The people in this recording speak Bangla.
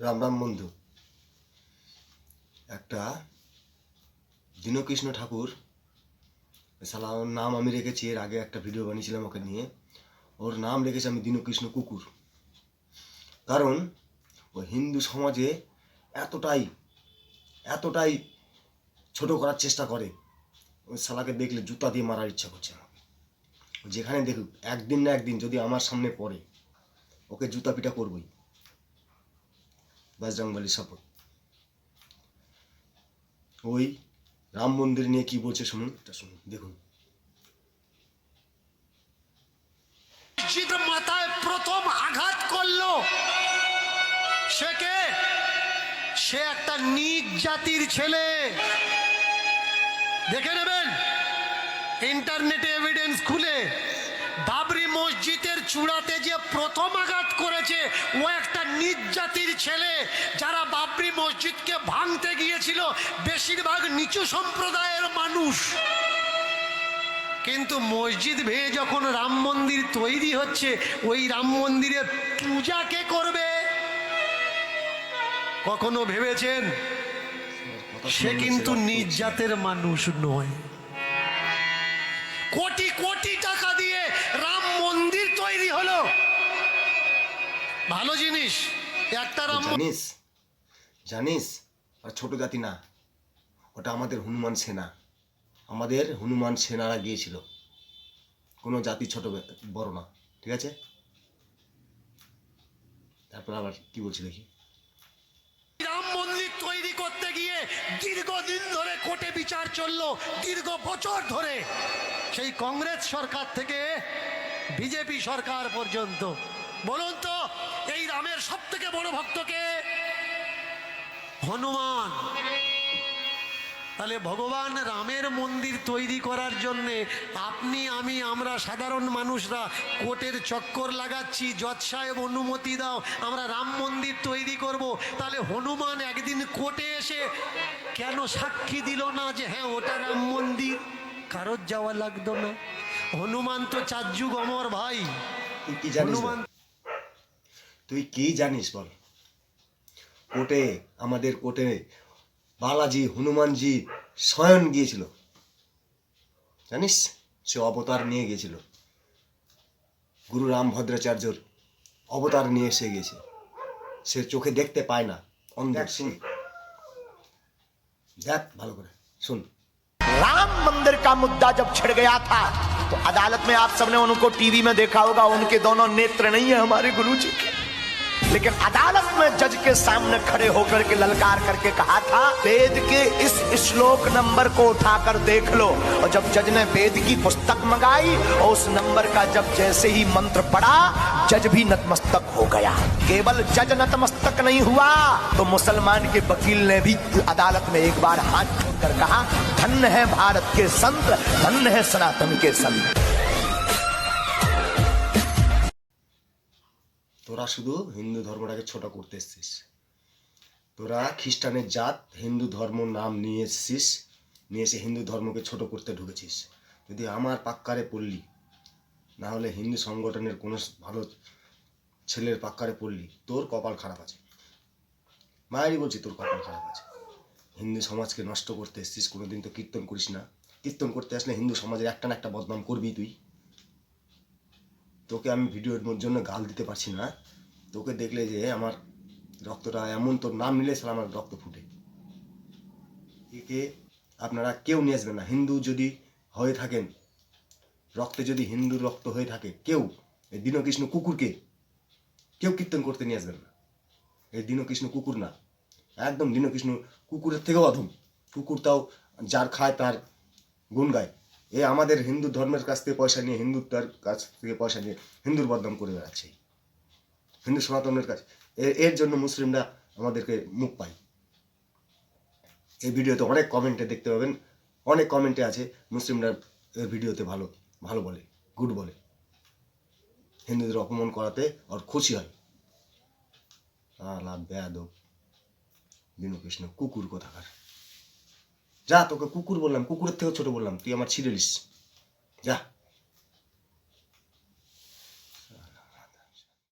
রাম রাম বন্ধু। একটা দীনকৃষ্ণ ঠাকুর সালা ওর নাম আমি রেখেছি, এর আগে একটা ভিডিও বানিয়েছিলাম ওকে নিয়ে। ওর নাম রেখেছি আমি দীনকৃষ্ণ কুকুর। কারণ, ও হিন্দু সমাজে এতটাই এতটাই ছোট করার চেষ্টা করে। ওই শালাকে দেখলে জুতা দিয়ে মারার ইচ্ছা করছে আমাকে। যেখানে দেখুক, একদিন না একদিন যদি আমার সামনে পড়ে, ওকে জুতা পিটা করবই। বজরংবলী শপথ ওই রাম মন্দির নিয়ে কি বলছে শুনুন এটা শুনুন, দেখুন। মাথায় প্রথম আঘাত করল সে কে? সে একটা নিজ জাতির ছেলে। দেখে নেবেন, ইন্টারনেটে এভিডেন্স খুলে, বাবরি মসজিদের চূড়াতে যে প্রথম আঘাত করেছে, ও একটা জাতির ছেলে যারা বাবরি মসজিদকে ভাঙতে গিয়েছিল, বেশিরভাগ নিচু সম্প্রদায়ের মানুষ। কিন্তু মসজিদ ভেঙে যখন রাম মন্দির তৈরি হচ্ছে, ওই রাম মন্দিরে পূজা কে করবে? কখনো ভেবেছেন? সে কিন্তু জাতের মানুষ নয়। কোটি কোটি টাকা দিয়ে রাম মন্দির তৈরি হলো। ভালো জিনিস। জানিস? জানিস? আর ছোট জাতি না। ওটা আমাদের হনুমান সেনা। আমাদের হনুমান সেনারা গিয়েছিল। কোনো জাতি ছোট বড় না ঠিক আছে? তারপর আবার কি বলছি দেখি। রাম মন্দির তৈরি করতে গিয়ে দীর্ঘদিন ধরে কোর্টে বিচার চলল দীর্ঘ বছর ধরে। সেই কংগ্রেস সরকার থেকে বিজেপি সরকার পর্যন্ত। বলুন তো রামের সব থেকে বড় ভক্তকে? হনুমান। তাহলে ভগবান রামের মন্দির তৈরি করার জন্যে আপনি আমি আমরা সাধারণ মানুষরা কোর্টের চক্কর লাগাচ্ছি জজ সাহেব অনুমতি দাও আমরা রাম মন্দির তৈরি করব। তাহলে হনুমান একদিন কোর্টে এসে কেন সাক্ষী দিল না যে হ্যাঁ ওটা রাম মন্দির? কারোর যাওয়া লাগতো না। হনুমান তো চারযুগ অমর ভাই? হনুমান তুই কি জানিস বল কোর্টে আমাদের কোর্টে বালাজি হনুমানজি স্বয়ং গিয়েছিল জানিস সে অবতার নিয়ে গিয়েছিল গুরু রাম ভদ্রাচার্যর অবতার নিয়ে এসে গিয়েছে সে চোখে দেখতে পায় না অন্ধ শুন দেখ ভালো করে শুন राम मंदिर का मुद्दा जब छिड़ गया था तो अदालत में आप सबने उनको टीवी में देखा होगा उनके दोनों नेत्र नहीं है हमारे गुरु जी के लेकिन अदालत में जज के सामने खड़े होकर के ललकार करके कहा था, वेद के इस श्लोक नंबर को उठाकर देख लो। और जब जज ने वेद की पुस्तक मंगाई और उस नंबर का जब जैसे ही मंत्र पढ़ा जज भी नतमस्तक हो गया। केवल जज नतमस्तक नहीं हुआ तो मुसलमान के वकील ने भी अदालत में एक बार हाथ जोड़कर कहा, धन्य है भारत के संत, धन्य है सनातन के संत। তোরা শুধু হিন্দু ধর্মটাকে ছোট করতে এসছিস। তোরা খ্রিস্টানের জাত, হিন্দু ধর্ম নাম নিয়ে এসছিস, নিয়ে এসে হিন্দু ধর্মকে ছোট করতে ঢুকেছিস। যদি আমার পাক্কারে পড়লি, না হলে হিন্দু সংগঠনের কোনো ভালো ছেলের পাক্কারে পড়লি, তোর কপাল খারাপ আছে। মায়েরই বলছি তোর কপাল খারাপ আছে। হিন্দু সমাজকে নষ্ট করতে এসছিস, কোনোদিন তো কীর্তন করিস না। কীর্তন করতে আসলে হিন্দু সমাজের একটা না একটা বদনাম করবি তুই। তোকে আমি ভিডিওর জন্য গাল দিতে পারছি না। তোকে দেখলে যে আমার রক্তটা এমন তোর নাম নিলে সালা আমার রক্ত ফুটে। একে আপনারা কেউ নিয়ে আসবেন না। হিন্দু যদি হয়ে থাকেন, রক্তে যদি হিন্দু রক্ত হয়ে থাকে, কেউ এই দীনকৃষ্ণ কুকুরকে কেউ কীর্তন করতে নিয়ে আসবেন না। এই দীনকৃষ্ণ কুকুর না। একদম দীনকৃষ্ণ কুকুরের থেকেও অধম। কুকুর তাও যার খায় তার গুণ গায়। এ আমাদের হিন্দু ধর্মের কাছ থেকে পয়সা নিয়ে, হিন্দুত্বের কাছ থেকে পয়সা নিয়ে হিন্দুর বদনাম করে বেড়াচ্ছে। হিন্দু সনাতনের কাছে। এর জন্য মুসলিমরা আমাদেরকে মুখ পায়। এই ভিডিওতে অনেক কমেন্টে দেখতে পাবেন। অনেক কমেন্টে আছে, মুসলিমরা এর ভিডিওতে ভালো ভালো বলে, গুড বলে। হিন্দুদের অপমান করাতে ওর খুশি হয়। আলা বেয়াদব। দীনকৃষ্ণ কুকুর কোথাকার? যা তোকে কুকুর বললাম কুকুরের থেকেও ছোট বললাম তুই আমার ছিঁড়ে যা।